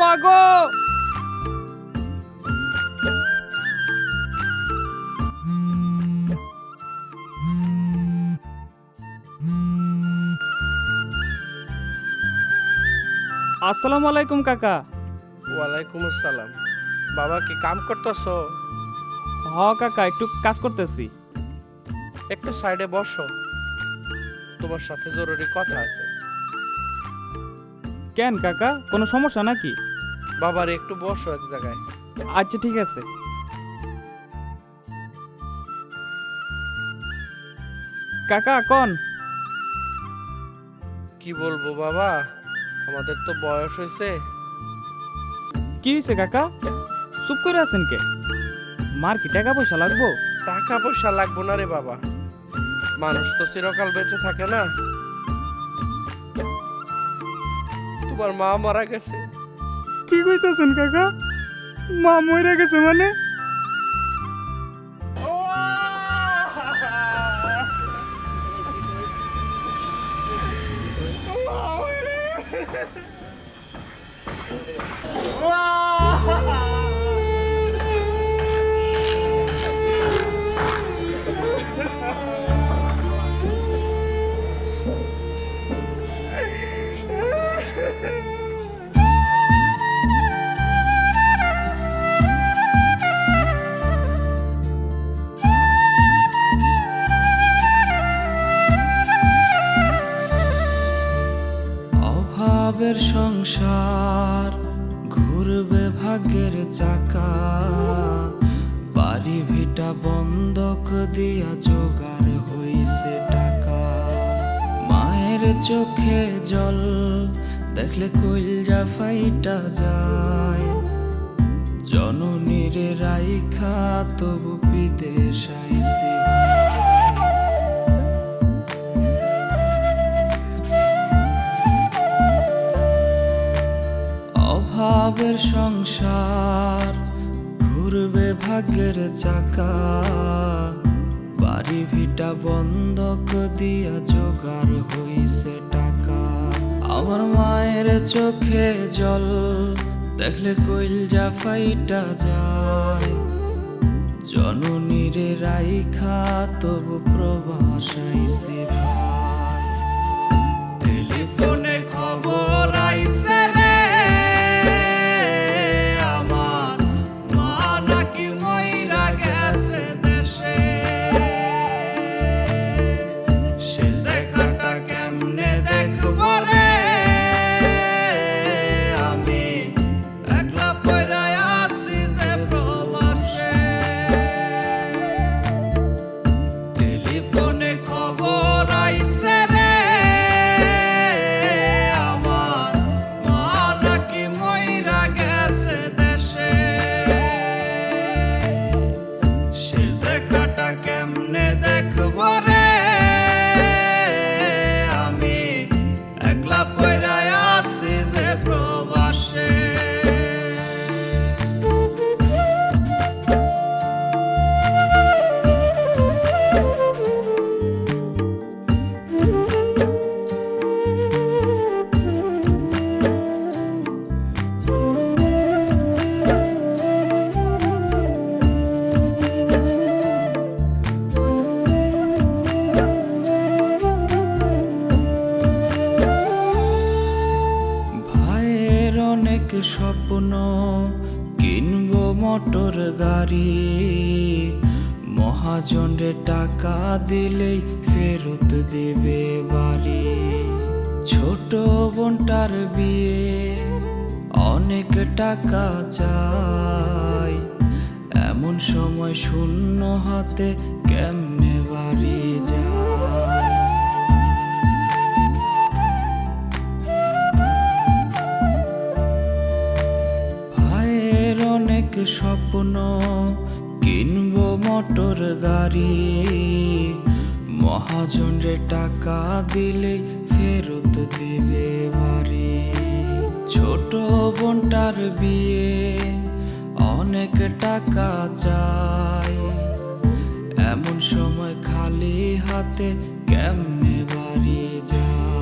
মা গো আসসালামু আলাইকুম কাকা। ওয়ালাইকুম আসসালাম। বাবা কি কাম করতেছ? হ কাকা একটু কাজ করতেছি। একটু সাইডে বসো। তোমার সাথে জরুরি কথা আছে। কেন কাকা? কোনো সমস্যা নাকি? বাবার একটু বসো এক জায়গায়। আচ্ছা ঠিক আছে। কাকা কন? কি বলব বাবা আমাদের তো বয়স হয়েছে। কি হয়েছে কাকা? চুপ করে আছেন কে? মার কি টাকা পয়সা লাগবো? টাকা পয়সা লাগবো না রে বাবা। মানুষ তো চিরকাল বেঁচে থাকে না। তোমার মা মারা গেছে। কি কইতাছেন কাকা? মা মরে গেছে মানে? অভাবের সংসার ঘুরবে ভাগ্যের চাকা। বাড়ি ভিটা বন্ধক দিয়া জোগাড় হইছে টাকা। মায়ের চোখে জল দেখলে কইলজা ফাইটা যায়। জননীর রাইখা তবু বিদেশ আইছি অভাবের সংসার, ঘুরবে ভাগ্যের চাকা। বাড়ি ভিটা বন্ধক দিয়া জোগাড় হইছে টাকা। আমার মায়ের চোখে জল, দেখলে কইল যা ফাইটা যায়। জননীরে রাইখা তবু প্রবাস আইছে গাড়ি মহাজনরে টাকা দিলেই ফেরত দেবে বাড়ি। ছোট বোনটার বিয়ে অনেক টাকা চাই। এমন সময় শূন্য হাতে কেমনে বাড়ি যায়? অনেক স্বপ্ন কিনবো মোটর গাড়ি। মহাজনরে টাকা দিলে ফেরত দেবে বাড়ি। ছোট বোনটার বিয়ে অনেক টাকা চাই এমন সময় খালি হাতে কেমনে বাড়ি যায়?